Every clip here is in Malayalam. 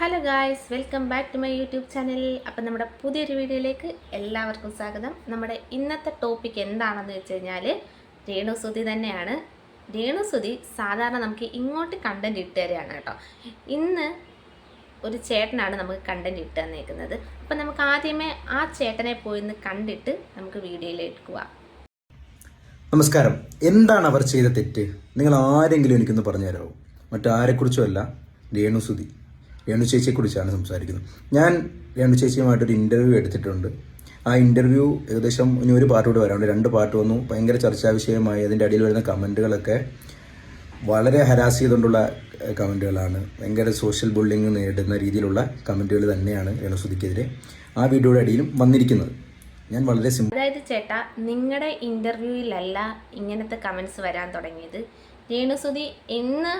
Hello guys welcome back to my YouTube channel അപ്പം നമ്മുടെ പുതിയൊരു വീഡിയോയിലേക്ക് എല്ലാവർക്കും സ്വാഗതം. നമ്മുടെ ഇന്നത്തെ ടോപ്പിക് എന്താണെന്ന് വെച്ച് കഴിഞ്ഞാൽ രേണുസുതി തന്നെയാണ്. രേണുസുതി സാധാരണ നമുക്ക് ഇങ്ങോട്ട് കണ്ടന്റ് ഇട്ട് തരികയാണ് കേട്ടോ. ഇന്ന് ഒരു ചേട്ടനാണ് നമുക്ക് കണ്ടന്റ് ഇട്ട് തന്നേക്കുന്നത്. അപ്പം നമുക്ക് ആദ്യമേ ആ ചേട്ടനെ പോയി ഒന്ന് കണ്ടിട്ട് നമുക്ക് വീഡിയോയിലേക്ക് പോവാം. നമസ്കാരം. എന്താണ് അവർ ചെയ്ത തെറ്റ്? നിങ്ങൾ ആരെങ്കിലും എനിക്കൊന്ന് പറഞ്ഞു തരാമോ മറ്റാരെക്കുറിച്ചുമല്ല രേണുസുതി രേണു ചേച്ചിയെക്കുറിച്ചാണ് സംസാരിക്കുന്നത്. ഞാൻ രേണു ചേച്ചിയുമായിട്ടൊരു ഇന്റർവ്യൂ എടുത്തിട്ടുണ്ട്. ആ ഇന്റർവ്യൂ ഏകദേശം ഇനി ഒരു പാട്ട് കൂടെ വരാനുണ്ട്. രണ്ട് പാട്ട് വന്നു. ഭയങ്കര ചർച്ചാ വിഷയമായി അതിന്റെ അടിയിൽ വരുന്ന കമന്റുകളൊക്കെ വളരെ ഹരാസ് ചെയ്തുകൊണ്ടുള്ള കമന്റുകളാണ് ഭയങ്കര സോഷ്യൽ ബുള്ളിങ് നേരിടുന്ന രീതിയിലുള്ള കമന്റുകൾ തന്നെയാണ് രേണുസുതിക്കെതിരെ ആ വീഡിയോയുടെ അടിയിലും വന്നിരിക്കുന്നത്. ഞാൻ വളരെ സിമ്പിൾ അതായത് ചേട്ടാ നിങ്ങളുടെ ഇന്റർവ്യൂവിലല്ല ഇങ്ങനത്തെ കമൻസ് വരാൻ തുടങ്ങിയത്. രേണുസുതി എന്ന്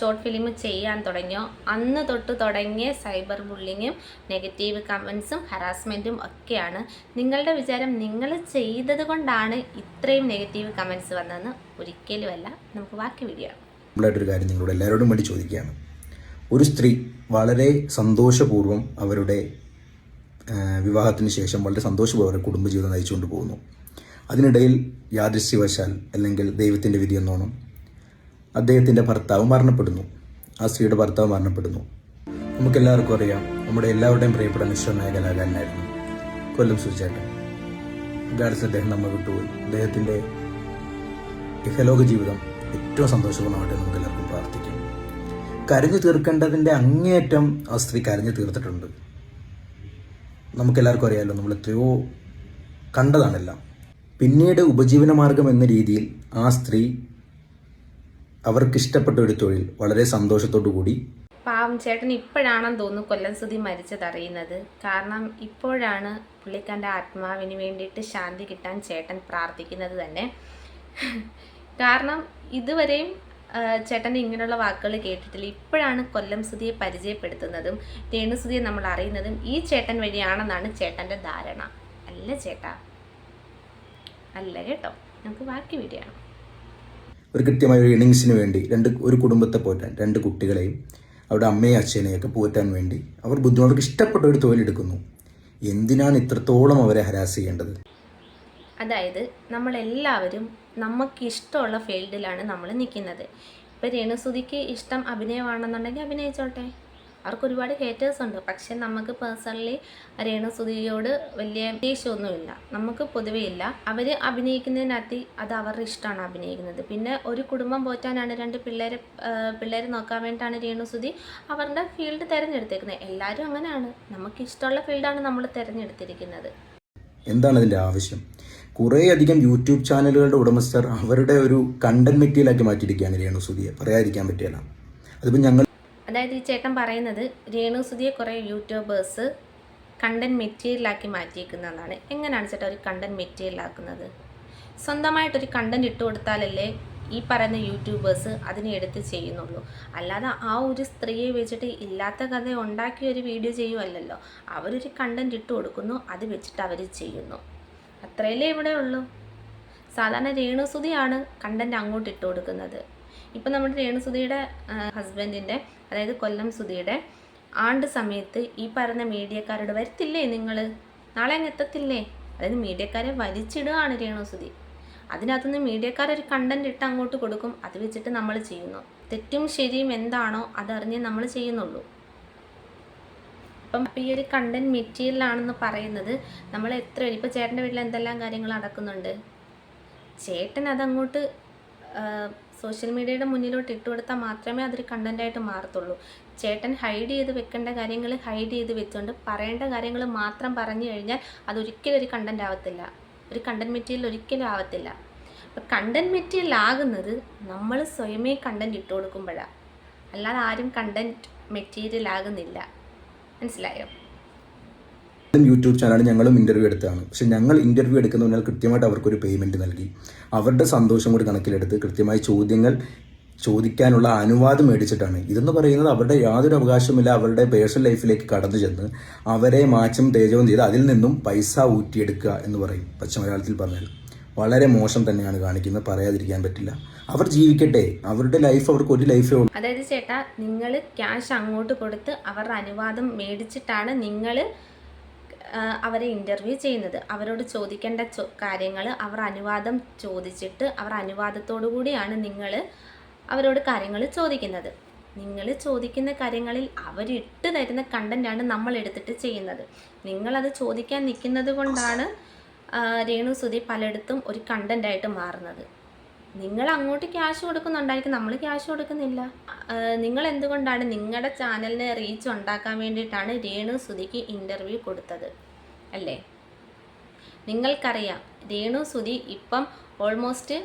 ഷോർട്ട് ഫിലിം ചെയ്യാൻ തുടങ്ങിയോ? അന്ന് തൊട്ട് തുടങ്ങിയ സൈബർ ബുള്ളിങ്ങും നെഗറ്റീവ് കമൻസും ഹറാസ്മെന്റും ഒക്കെയാണ്. നിങ്ങളുടെ വിചാരം നിങ്ങൾ ചെയ്തത് കൊണ്ടാണ് ഇത്രയും നെഗറ്റീവ് കമൻസ് വന്നതെന്ന് ഒരിക്കലുമല്ല. നമുക്ക് ബാക്കി വീഡിയോ ഒരു കാര്യം നിങ്ങളോട് എല്ലാവരോടും വേണ്ടി ചോദിക്കുകയാണ്. ഒരു സ്ത്രീ വളരെ സന്തോഷപൂർവം അവരുടെ വിവാഹത്തിന് ശേഷം വളരെ സന്തോഷപൂർവം അവരുടെ കുടുംബജീവിതം നയിച്ചുകൊണ്ട് പോകുന്നു. അതിനിടയിൽ യാദൃശ്യവശാൽ അല്ലെങ്കിൽ ദൈവത്തിന്റെ വിധി എന്നോണം അദ്ദേഹത്തിന്റെ ഭർത്താവ് മരണപ്പെടുന്നു. ആ സ്ത്രീയുടെ ഭർത്താവ് മരണപ്പെടുന്നു. നമുക്കെല്ലാവർക്കും അറിയാം നമ്മുടെ എല്ലാവരുടെയും പ്രിയപ്പെട്ട നിശ്ചയമായ കലാകാരനായിരുന്നു കൊല്ലം സുചേട്ടൻ ഗാഡ്സ് അദ്ദേഹം നമ്മൾ വിട്ടുപോയി. അദ്ദേഹത്തിന്റെ ഇഹലോക ജീവിതം ഏറ്റവും സന്തോഷപൂർണമായിട്ട് നമുക്ക് എല്ലാവർക്കും പ്രാർത്ഥിക്കാം. കരഞ്ഞു തീർക്കേണ്ടതിന്റെ അങ്ങേയറ്റം ആ സ്ത്രീ കരഞ്ഞു തീർത്തിട്ടുണ്ട്. നമുക്കെല്ലാവർക്കും അറിയാമല്ലോ നമ്മൾ എത്രയോ കണ്ടതാണെല്ലാം. പിന്നീട് ഉപജീവന മാർഗം എന്ന രീതിയിൽ ആ സ്ത്രീ അവർക്കിഷ്ടപ്പെട്ട ഒരു തൊഴിൽ. വളരെ സന്തോഷത്തോടു കൂടി. പാവം ചേട്ടൻ ഇപ്പോഴാണെന്ന് തോന്നുന്നു കൊല്ലം സുതി മരിച്ചതറിയുന്നത് കാരണം ഇപ്പോഴാണ് പുള്ളിക്കാന്റെ ആത്മാവിന് വേണ്ടിയിട്ട് ശാന്തി കിട്ടാൻ ചേട്ടൻ പ്രാർത്ഥിക്കുന്നത് തന്നെ. കാരണം ഇതുവരെയും ചേട്ടന്റെ ഇങ്ങനെയുള്ള വാക്കുകൾ കേട്ടിട്ടില്ല. ഇപ്പോഴാണ് കൊല്ലം സുതിയെ പരിചയപ്പെടുത്തുന്നതും രേണുസ്തുതിയെ നമ്മൾ അറിയുന്നതും ഈ ചേട്ടൻ വഴിയാണെന്നാണ് ചേട്ടന്റെ ധാരണ. അല്ല ചേട്ടാ. അല്ല കേട്ടോ. നമുക്ക് ബാക്കി വീഡിയോ ഒരു കൃത്യമായ ഒരു ഇന്നിങ്സിന് വേണ്ടി രണ്ട് ഒരു കുടുംബത്തെ പോറ്റാൻ രണ്ട് കുട്ടികളെയും അവരുടെ അമ്മയും അച്ഛനെയും ഒക്കെ പോറ്റാൻ വേണ്ടി അവർ ബുദ്ധിമുട്ടർക്ക് ഇഷ്ടപ്പെട്ട ഒരു തൊഴിലെടുക്കുന്നു എന്തിനാണ് ഇത്രത്തോളം അവരെ ഹരാസ് ചെയ്യേണ്ടത്? അതായത് നമ്മളെല്ലാവരും നമുക്ക് ഇഷ്ടമുള്ള ഫീൽഡിലാണ് നമ്മൾ നിൽക്കുന്നത്. ഇപ്പോൾ രേണുസുതിക്ക് ഇഷ്ടം അഭിനയമാണെന്നുണ്ടെങ്കിൽ അഭിനയിച്ചോട്ടെ. അവർക്ക് ഒരുപാട് ഹേറ്റേഴ്സ് ഉണ്ട്. പക്ഷെ നമുക്ക് പേഴ്സണലി രേണുസുതിയോട് വലിയ ദേഷ്യമൊന്നുമില്ല. നമുക്ക് പൊതുവേ ഇല്ല. അവർ അഭിനയിക്കുന്നതിനകത്ത് അത് അവരുടെ ഇഷ്ടമാണ് അഭിനയിക്കുന്നത്. പിന്നെ ഒരു കുടുംബം പോറ്റാനാണ് രണ്ട് പിള്ളേരെ പിള്ളേരെ നോക്കാൻ വേണ്ടിയിട്ടാണ് രേണുസുതി അവരുടെ ഫീൽഡ് തിരഞ്ഞെടുത്തേക്കുന്നത്. എല്ലാവരും അങ്ങനെയാണ്. നമുക്ക് ഇഷ്ടമുള്ള ഫീൽഡാണ് നമ്മൾ തിരഞ്ഞെടുത്തിരിക്കുന്നത്. എന്താണ് അതിന്റെ ആവശ്യം? കുറേയധികം യൂട്യൂബ് ചാനലുകളുടെ ഉടമസ്ഥർ അവരുടെ ഒരു കണ്ടന്റ് മെറ്റീരിയലാക്കി മാറ്റിയിരിക്കുകയാണ് രേണു സുധിയെ. പറയാതിരിക്കാൻ പറ്റിയല്ല. അതിപ്പോൾ ഞങ്ങൾ അതായത് ഈ ചേട്ടൻ പറയുന്നത് രേണുസുതിയെ കുറേ യൂട്യൂബേഴ്സ് കണ്ടന്റ് മെറ്റീരിയലാക്കി മാറ്റിയിരിക്കുന്നതാണ് എങ്ങനെയാണ് ചേട്ടാ ഒരു കണ്ടന്റ് മെറ്റീരിയലാക്കുന്നത്? സ്വന്തമായിട്ടൊരു കണ്ടന്റ് ഇട്ട് കൊടുത്താലല്ലേ ഈ പറയുന്ന യൂട്യൂബേഴ്സ് അതിനെ എടുത്ത് ചെയ്യുന്നുള്ളൂ. അല്ലാതെ ആ ഒരു സ്ത്രീയെ വെച്ചിട്ട് ഇല്ലാത്ത കഥ ഉണ്ടാക്കി ഒരു വീഡിയോ ചെയ്യുമല്ലല്ലോ അവരൊരു കണ്ടന്റ് ഇട്ട് കൊടുക്കുന്നു അത് വെച്ചിട്ട് അവർ ചെയ്യുന്നു. അത്രയല്ലേ ഇവിടെ ഉള്ളൂ. സാധാരണ രേണുസുതിയാണ് കണ്ടന്റ് അങ്ങോട്ട് ഇട്ട് കൊടുക്കുന്നത്. ഇപ്പം നമ്മുടെ രേണുസുതിയുടെ ഹസ്ബൻഡിന്റെ അതായത് കൊല്ലം സുധിയുടെ ആണ്ട് സമയത്ത് ഈ പറയുന്ന മീഡിയക്കാരോട് വരത്തില്ലേ നിങ്ങൾ നാളെ അങ്ങ് എത്തത്തില്ലേ? അതായത് മീഡിയക്കാരെ വലിച്ചിടുകയാണ് രേണുസുതി അതിനകത്തുനിന്ന് മീഡിയക്കാരൊരു കണ്ടന്റ് ഇട്ട് അങ്ങോട്ട് കൊടുക്കും. അത് വെച്ചിട്ട് നമ്മൾ ചെയ്യുന്നു. തെറ്റും ശരിയും എന്താണോ അതറിഞ്ഞ് നമ്മൾ ചെയ്യുന്നുള്ളൂ. അപ്പം ഈ ഒരു കണ്ടന്റ് മെറ്റീരിയലാണെന്ന് പറയുന്നത് നമ്മൾ എത്ര ഇപ്പോൾ ചേട്ടന്റെ വീട്ടിൽ എന്തെല്ലാം കാര്യങ്ങൾ നടക്കുന്നുണ്ട്? ചേട്ടൻ അതങ്ങോട്ട് സോഷ്യൽ മീഡിയയുടെ മുന്നിലോട്ട് ഇട്ടുകൊടുത്താൽ മാത്രമേ അതൊരു കണ്ടന്റായിട്ട് മാറത്തുള്ളൂ. ചേട്ടൻ ഹൈഡ് ചെയ്ത് വെക്കേണ്ട കാര്യങ്ങൾ ഹൈഡ് ചെയ്ത് വെച്ചുകൊണ്ട് പറയേണ്ട കാര്യങ്ങൾ മാത്രം പറഞ്ഞു കഴിഞ്ഞാൽ അതൊരിക്കലും ഒരു കണ്ടന്റ് ആവത്തില്ല. ഒരു കണ്ടന്റ് മെറ്റീരിയൽ ഒരിക്കലും ആവത്തില്ല. അപ്പം കണ്ടന്റ് മെറ്റീരിയൽ ആകുന്നത് നമ്മൾ സ്വയമേ കണ്ടന്റ് ഇട്ട് കൊടുക്കുമ്പോഴാണ് അല്ലാതെ ആരും കണ്ടന്റ് മെറ്റീരിയൽ ആകുന്നില്ല. മനസ്സിലായോ? യൂട്യൂബ് ചാനലാണ് ഞങ്ങളും ഇന്റർവ്യൂ എടുത്തതാണ്. പക്ഷേ ഞങ്ങൾ ഇന്റർവ്യൂ എടുക്കുന്നതിനാൽ കൃത്യമായിട്ട് അവർക്കൊരു പേയ്മെന്റ് നൽകി. അവരുടെ സന്തോഷം കൂടി കണക്കിലെടുത്ത് കൃത്യമായ ചോദ്യങ്ങൾ ചോദിക്കാനുള്ള അനുവാദം മേടിച്ചിട്ടാണ്. ഇതെന്ന് പറയുന്നത് അവരുടെ യാതൊരു അവകാശമില്ല അവരുടെ പേഴ്സണൽ ലൈഫിലേക്ക് കടന്നു ചെന്ന് അവരെ മാച്ചും തേജവും ചെയ്ത് അതിൽ നിന്നും പൈസ ഊറ്റിയെടുക്കുക എന്ന് പറയും. പച്ച മലയാളത്തിൽ പറഞ്ഞാൽ വളരെ മോശം തന്നെയാണ് കാണിക്കുന്നത്. പറയാതിരിക്കാൻ പറ്റില്ല. അവർ ജീവിക്കട്ടെ. അവരുടെ ലൈഫ് അവർക്ക് ഒരു ലൈഫേ ഉള്ളൂ. അതായത് ചേട്ടാ നിങ്ങൾ ക്യാഷ് അങ്ങോട്ട് കൊടുത്ത് അവരുടെ അനുവാദം മേടിച്ചിട്ടാണ് നിങ്ങൾ അവരെ ഇന്റർവ്യൂ ചെയ്യുന്നത്. അവരോട് ചോദിക്കേണ്ട കാര്യങ്ങൾ അവർ അനുവാദം ചോദിച്ചിട്ട് അവർ അനുവാദത്തോടു കൂടിയാണ് നിങ്ങൾ അവരോട് കാര്യങ്ങൾ ചോദിക്കുന്നത്. നിങ്ങൾ ചോദിക്കുന്ന കാര്യങ്ങളിൽ അവരിട്ട് തരുന്ന കണ്ടന്റാണ് നമ്മൾ എടുത്തിട്ട് ചെയ്യുന്നത്. നിങ്ങളത് ചോദിക്കാൻ നിൽക്കുന്നത് കൊണ്ടാണ് രേണു സുധി പലയിടത്തും ഒരു കണ്ടന്റായിട്ട് മാറുന്നത്. നിങ്ങൾ അങ്ങോട്ട് ക്യാഷ് കൊടുക്കുന്നുണ്ടായിരിക്കും. നമ്മൾ ക്യാഷ് കൊടുക്കുന്നില്ല. നിങ്ങൾ എന്തുകൊണ്ടാണ് നിങ്ങളുടെ ചാനലിന് റീച്ച് ഉണ്ടാക്കാൻ വേണ്ടിയിട്ടാണ് രേണു സുധിക്ക് ഇന്റർവ്യൂ കൊടുത്തത്? അല്ലേ? നിങ്ങൾക്കറിയാം രേണു സുധി ഇപ്പം ഓൾമോസ്റ്റ്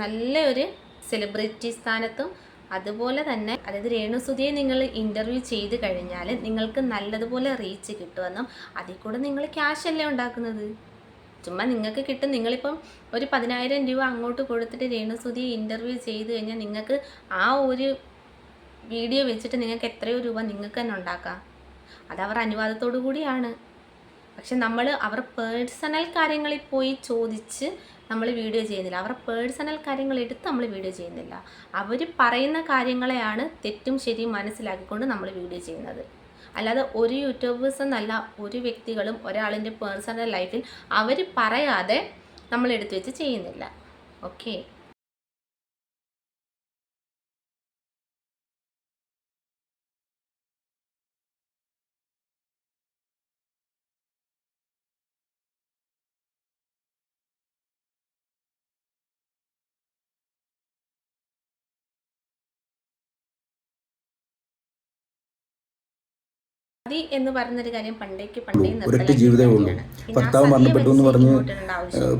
നല്ലൊരു സെലിബ്രിറ്റി സ്ഥാനത്തും അതുപോലെ തന്നെ അതായത് രേണു സുധിയെ നിങ്ങൾ ഇന്റർവ്യൂ ചെയ്ത് കഴിഞ്ഞാൽ നിങ്ങൾക്ക് നല്ലതുപോലെ റീച്ച് കിട്ടുമെന്നും അതിൽ കൂടെ നിങ്ങൾ ക്യാഷ് അല്ലേ ഉണ്ടാക്കുന്നത്? ചുമ്മാ നിങ്ങൾക്ക് കിട്ടും. നിങ്ങളിപ്പം ഒരു പതിനായിരം രൂപ അങ്ങോട്ട് കൊടുത്തിട്ട് രേണുസുതി ഇന്റർവ്യൂ ചെയ്ത് കഴിഞ്ഞാൽ നിങ്ങൾക്ക് ആ ഒരു വീഡിയോ വെച്ചിട്ട് നിങ്ങൾക്ക് എത്രയോ രൂപ നിങ്ങൾക്ക് തന്നെ ഉണ്ടാക്കാം. അത് അവർ അനുവാദത്തോടു കൂടിയാണ്. പക്ഷെ നമ്മൾ അവർ പേഴ്സണൽ കാര്യങ്ങളിൽ പോയി ചോദിച്ച് നമ്മൾ വീഡിയോ ചെയ്യുന്നില്ല. അവർ പേഴ്സണൽ കാര്യങ്ങൾ എടുത്ത് നമ്മൾ വീഡിയോ ചെയ്യുന്നില്ല. അവർ പറയുന്ന കാര്യങ്ങളെയാണ് തെറ്റും ശരിയും മനസ്സിലാക്കിക്കൊണ്ട് നമ്മൾ വീഡിയോ ചെയ്യുന്നത്. അല്ലാതെ ഒരു യൂട്യൂബേഴ്സ് എന്നല്ല ഒരു വ്യക്തികളും ഒരാളിന്റെ പേഴ്സണൽ ലൈഫിൽ അവർ പറയാതെ നമ്മൾ എടുത്തു വെച്ച് ചെയ്യുന്നില്ല. ഓക്കെ? സതി എന്ന് പറയുന്നൊരു കാര്യം പണ്ടേക്ക് പണ്ടേ ഒരൊറ്റ ജീവിതമേ ഉള്ളൂ. ഭർത്താവ് മരണപ്പെട്ടു എന്ന് പറഞ്ഞ്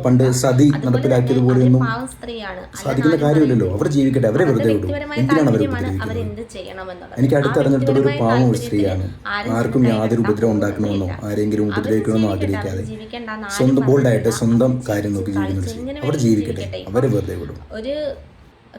പണ്ട് സതി നടപ്പിലാക്കിയതുപോലെയൊന്നും സ്ത്രീയാണ്. സാധിക്കുന്ന കാര്യമില്ലല്ലോ. അവർ ജീവിക്കട്ടെ. അവരെ വെറുതെ വിടും എന്തിനാണ് അവരെ എനിക്ക് അടുത്തറിഞ്ഞിടത്തോളം ഒരു പാവം ഒരു സ്ത്രീയാണ്. ആർക്കും യാതൊരു ഉപദ്രവം ഉണ്ടാക്കണമെന്നോ ആരെങ്കിലും ഉപദ്രവിക്കണമെന്നോ ആഗ്രഹിക്കാതെ സ്വന്തം ബോൾഡായിട്ട് സ്വന്തം കാര്യം നോക്കി ജീവിക്കുന്ന അവർ ജീവിക്കട്ടെ. അവരെ വെറുതെ വിടും. ഒരു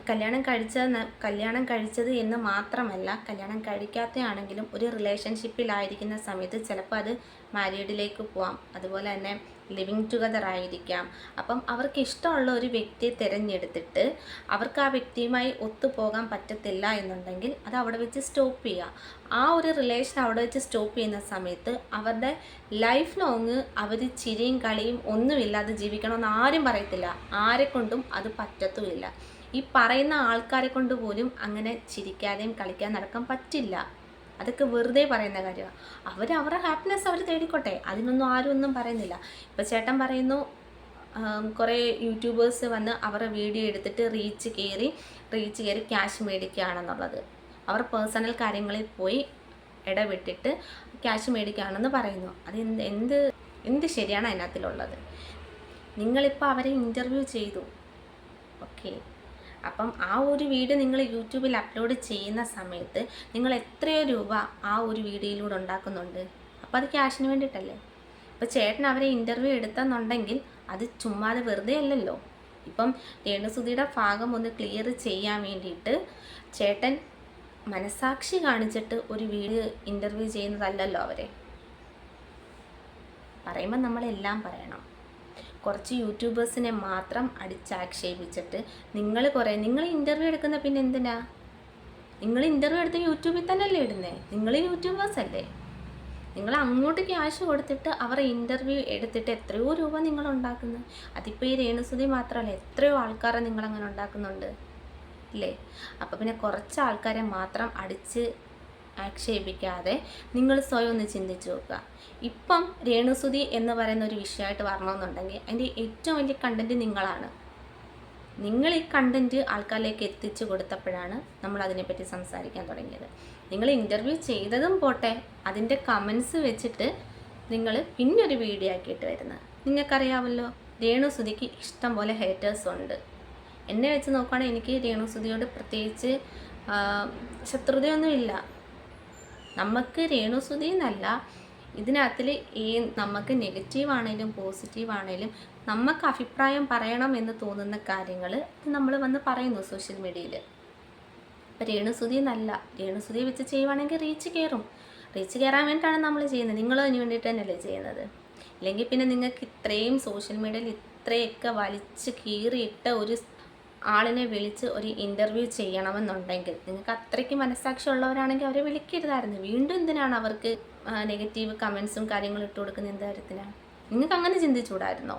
കല്യാണം കഴിച്ച കല്യാണം കഴിച്ചത് എന്ന് മാത്രമല്ല കല്യാണം കഴിക്കാത്തയാണെങ്കിലും ഒരു റിലേഷൻഷിപ്പിലായിരിക്കുന്ന സമയത്ത് ചിലപ്പോൾ അത് മാരീഡിലേക്ക് പോവാം. അതുപോലെ തന്നെ ലിവിങ് ടുഗദർ ആയിരിക്കാം. അപ്പം അവർക്ക് ഇഷ്ടമുള്ള ഒരു വ്യക്തിയെ തിരഞ്ഞെടുത്തിട്ട് അവർക്ക് ആ വ്യക്തിയുമായി ഒത്തുപോകാൻ പറ്റത്തില്ല എന്നുണ്ടെങ്കിൽ അത് അവിടെ വെച്ച് സ്റ്റോപ്പ് ചെയ്യുക. ആ ഒരു റിലേഷൻ അവിടെ വെച്ച് സ്റ്റോപ്പ് ചെയ്യുന്ന സമയത്ത് അവരുടെ ലൈഫ് ലോങ് അവർ ചിരിയും കളിയും ഒന്നുമില്ലാതെ ജീവിക്കണമെന്ന് ആരും പറയത്തില്ല. ആരെക്കൊണ്ടും അത് പറ്റത്തുമില്ല. ഈ പറയുന്ന ആൾക്കാരെ കൊണ്ട് പോലും അങ്ങനെ ചിരിക്കാതെയും കളിക്കാൻ നടക്കാൻ പറ്റില്ല. അതൊക്കെ വെറുതെ പറയുന്ന കാര്യമാണ് അവർ അവരുടെ ഹാപ്പിനെസ് അവർ തേടിക്കോട്ടെ. അതിനൊന്നും ആരും ഒന്നും പറയുന്നില്ല. ഇപ്പം ചേട്ടൻ പറയുന്നു കുറേ യൂട്യൂബേഴ്സ് വന്ന് അവരുടെ വീഡിയോ എടുത്തിട്ട് റീച്ച് കയറി റീച്ച് കയറി ക്യാഷ് മേടിക്കുകയാണെന്നുള്ളത്. അവർ പേഴ്സണൽ കാര്യങ്ങളിൽ പോയി ഇടപെട്ടിട്ട് ക്യാഷ് മേടിക്കുകയാണെന്ന് പറയുന്നു. അത് എന്ത് എന്ത് എന്ത് ശരിയാണ് അതിനകത്തിലുള്ളത്? നിങ്ങളിപ്പോൾ അവരെ ഇന്റർവ്യൂ ചെയ്തു. ഓക്കെ അപ്പം ആ ഒരു വീഡിയോ നിങ്ങൾ യൂട്യൂബിൽ അപ്ലോഡ് ചെയ്യുന്ന സമയത്ത് നിങ്ങൾ എത്രയോ രൂപ ആ ഒരു വീഡിയോയിലൂടെ ഉണ്ടാക്കുന്നുണ്ട്. അപ്പോൾ അത് ക്യാഷിന് വേണ്ടിയിട്ടല്ലേ? ഇപ്പോൾ ചേട്ടൻ അവരെ ഇന്റർവ്യൂ എടുത്തെന്നുണ്ടെങ്കിൽ അത് ചുമ്മാതെ വെറുതെ അല്ലല്ലോ. ഇപ്പം രേണുസുതിയുടെ ഭാഗം ഒന്ന് ക്ലിയർ ചെയ്യാൻ വേണ്ടിയിട്ട് ചേട്ടൻ മനസാക്ഷി കാണിച്ചിട്ട് ഒരു വീഡിയോ ഇന്റർവ്യൂ ചെയ്യുന്നതല്ലല്ലോ അവരെ. പറയുമ്പോൾ നമ്മളെല്ലാം പറയണം. കുറച്ച് യൂട്യൂബേഴ്സിനെ മാത്രം അടിച്ചാക്ഷേപിച്ചിട്ട് നിങ്ങൾ കുറേ നിങ്ങൾ ഇന്റർവ്യൂ എടുക്കുന്ന പിന്നെ എന്തിനാ? നിങ്ങൾ ഇന്റർവ്യൂ എടുത്ത് യൂട്യൂബിൽ തന്നെയല്ലേ ഇടുന്നേ? നിങ്ങൾ യൂട്യൂബേഴ്സ് അല്ലേ? നിങ്ങൾ അങ്ങോട്ട് ക്യാഷ് കൊടുത്തിട്ട് അവർ ഇന്റർവ്യൂ എടുത്തിട്ട് എത്രയോ രൂപ നിങ്ങൾ ഉണ്ടാക്കുന്നു. അതിപ്പോൾ ഈ രേണുസുതി മാത്രമല്ല എത്രയോ ആൾക്കാരെ നിങ്ങളങ്ങനെ ഉണ്ടാക്കുന്നുണ്ട്. ഇല്ലേ? അപ്പോൾ പിന്നെ കുറച്ച് ആൾക്കാരെ മാത്രം അടിച്ച് ആക്ഷേപിക്കാതെ നിങ്ങൾ സ്വയം ഒന്ന് ചിന്തിച്ച് നോക്കുക. ഇപ്പം രേണുസുതി എന്ന് പറയുന്ന ഒരു വിഷയമായിട്ട് വരണമെന്നുണ്ടെങ്കിൽ അതിന്റെ ഏറ്റവും വലിയ കണ്ടന്റ് നിങ്ങളാണ്. നിങ്ങൾ ഈ കണ്ടന്റ് ആൾക്കാരിലേക്ക് എത്തിച്ചു കൊടുത്തപ്പോഴാണ് നമ്മൾ അതിനെപ്പറ്റി സംസാരിക്കാൻ തുടങ്ങിയത്. നിങ്ങൾ ഇന്റർവ്യൂ ചെയ്തതും പോട്ടെ അതിന്റെ കമൻസ് വെച്ചിട്ട് നിങ്ങൾ പിന്നൊരു വീഡിയോ ആക്കിയിട്ട് വരുന്നത്. നിങ്ങൾക്കറിയാമല്ലോ രേണുസുതിക്ക് ഇഷ്ടം പോലെ ഹേറ്റേഴ്സ് ഉണ്ട്. എന്നെ വെച്ച് നോക്കുകയാണെങ്കിൽ എനിക്ക് രേണുസുതിയോട് പ്രത്യേകിച്ച് ശത്രുതയൊന്നുമില്ല. നമുക്ക് രേണുസുതി എന്നല്ല ഇതിനകത്തിൽ ഈ നമുക്ക് നെഗറ്റീവ് ആണേലും പോസിറ്റീവ് ആണേലും നമുക്ക് അഭിപ്രായം പറയണം എന്ന് തോന്നുന്ന കാര്യങ്ങൾ നമ്മൾ വന്ന് പറയുന്നു സോഷ്യൽ മീഡിയയിൽ അപ്പം രേണുസുതി എന്നല്ല രേണുസുതി വെച്ച് ചെയ്യുവാണെങ്കിൽ റീച്ച് കയറും റീച്ച് കയറാൻ വേണ്ടിയിട്ടാണ് നമ്മൾ ചെയ്യുന്നത്. നിങ്ങളും അതിന് വേണ്ടിയിട്ട് തന്നെയല്ലേ ചെയ്യുന്നത്. അല്ലെങ്കിൽ പിന്നെ നിങ്ങൾക്ക് ഇത്രയും സോഷ്യൽ മീഡിയയിൽ ഇത്രയൊക്കെ വലിച്ച് കീറിയിട്ട ഒരു ആളിനെ വിളിച്ച് ഒരു ഇന്റർവ്യൂ ചെയ്യണമെന്നുണ്ടെങ്കിൽ നിങ്ങൾക്ക് അത്രയ്ക്ക് മനസ്സാക്ഷി ഉള്ളവരാണെങ്കിൽ അവരെ വിളിക്കരുതായിരുന്നു. വീണ്ടും എന്തിനാണ് അവർക്ക് നെഗറ്റീവ് കമൻസും കാര്യങ്ങളും ഇട്ട് കൊടുക്കുന്ന എന്ത് കാര്യത്തിനാണ് നിങ്ങൾക്ക് അങ്ങനെ ചിന്തിച്ചുകൂടായിരുന്നോ?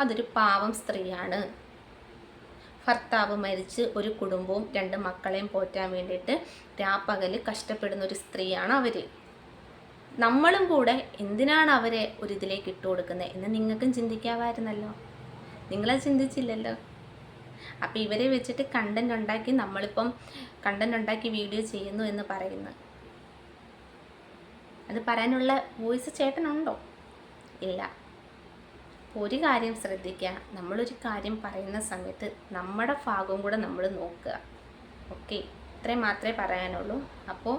അതൊരു പാവം സ്ത്രീയാണ്. ഭർത്താവ് മരിച്ച് ഒരു കുടുംബവും രണ്ട് മക്കളെയും പോറ്റാൻ വേണ്ടിയിട്ട് രാപ്പകൽ കഷ്ടപ്പെടുന്ന ഒരു സ്ത്രീയാണ് അവർ നമ്മളും കൂടെ എന്തിനാണ് അവരെ ഒരു ഇതിലേക്ക് ഇട്ട് കൊടുക്കുന്നത് എന്ന് നിങ്ങൾക്കും ചിന്തിക്കാമായിരുന്നല്ലോ നിങ്ങളത് ചിന്തിച്ചില്ലല്ലോ. അപ്പോൾ ഇവരെ വെച്ചിട്ട് കണ്ടന്റ് ഉണ്ടാക്കി നമ്മളിപ്പം കണ്ടന്റ് ഉണ്ടാക്കി വീഡിയോ ചെയ്യുന്നു എന്ന് പറയുന്നു അത് പറയാനുള്ള വോയിസ് ചേട്ടനുണ്ടോ? ഇല്ല. ഒരു കാര്യം ശ്രദ്ധിക്കുക. നമ്മളൊരു കാര്യം പറയുന്ന സമയത്ത് നമ്മുടെ ഭാഗവും കൂടെ നമ്മൾ നോക്കുക. ഓക്കെ? ഇത്രയും മാത്രമേ പറയാനുള്ളൂ. അപ്പോൾ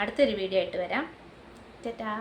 അടുത്തൊരു വീഡിയോ ആയിട്ട് വരാം. ടാറ്റാ.